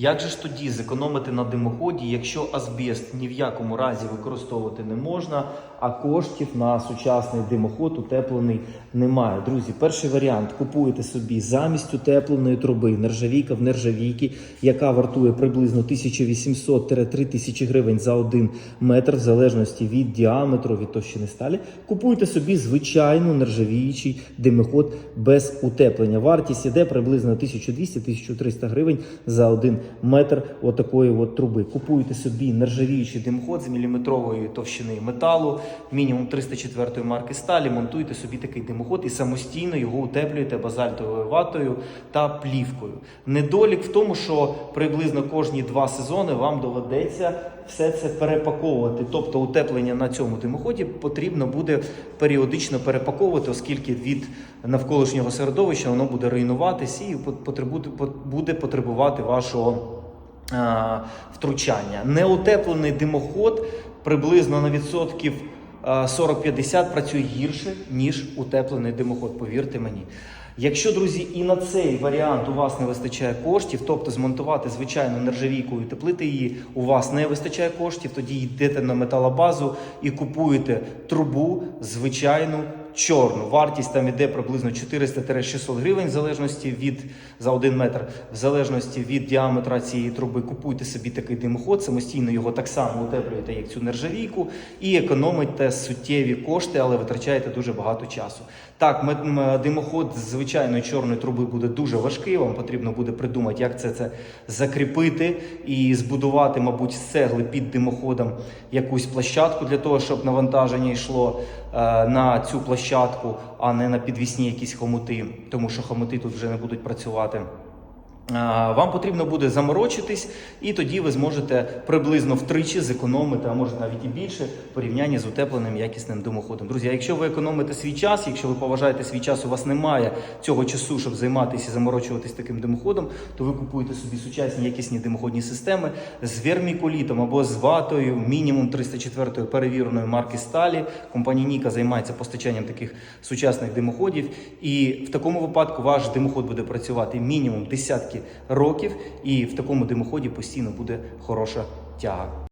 Як же ж тоді зекономити на димоході, якщо азбест ні в якому разі використовувати не можна, а коштів на сучасний димоход утеплений немає? Друзі, перший варіант купуєте собі замість утепленої труби нержавійка в нержавійки, яка вартує приблизно 1800-3000 гривень за один метр, в залежності від діаметру, від товщини сталі. Купуєте собі звичайну нержавіючий димоход без утеплення. Вартість іде приблизно 1200-1300 гривень за один метр отакої от труби. Купуєте собі нержавіючий димоход з міліметрової товщини металу, мінімум 304 марки сталі. Монтуєте собі такий димоход і самостійно його утеплюєте базальтовою ватою та плівкою. Недолік в тому, що приблизно кожні два сезони вам доведеться все це перепаковувати. Тобто утеплення на цьому димоході потрібно буде періодично перепаковувати, оскільки від навколишнього середовища воно буде руйнуватись і буде потребувати вашого втручання. Неутеплений димоход приблизно на відсотків 40-50 працює гірше, ніж утеплений димоход, повірте мені. Якщо, друзі, і на цей варіант у вас не вистачає коштів, тобто змонтувати звичайну нержавійку і утеплити її, у вас не вистачає коштів, тоді йдете на металобазу і купуєте трубу звичайну чорну. Вартість там іде приблизно 400-600 гривень, в залежності від за один метр, в залежності від діаметра цієї труби. Купуйте собі такий димоход, самостійно його так само утеплюєте, як цю нержавійку, і економите суттєві кошти, але витрачаєте дуже багато часу. Так, димоход з звичайної чорної труби буде дуже важкий. Вам потрібно буде придумати, як це, це закріпити і збудувати, мабуть, з цегли під димоходом якусь площадку для того, щоб навантаження йшло е, на цю площадку, а не на підвісні якісь хомути, тому що хомути тут вже не будуть працювати. Вам потрібно буде заморочитись, і тоді ви зможете приблизно втричі зекономити, а може навіть і більше, в порівнянні з утепленим якісним димоходом. Друзі, якщо ви економите свій час, якщо ви поважаєте свій час, у вас немає цього часу, щоб займатися і заморочуватись таким димоходом, то ви купуєте собі сучасні якісні димоходні системи з вермікулітом або з ватою, мінімум 304 перевіреної марки сталі. Компанія Ніка займається постачанням таких сучасних димоходів, і в такому випадку ваш димоход буде працювати мінімум десятки років, і в такому димоході постійно буде хороша тяга.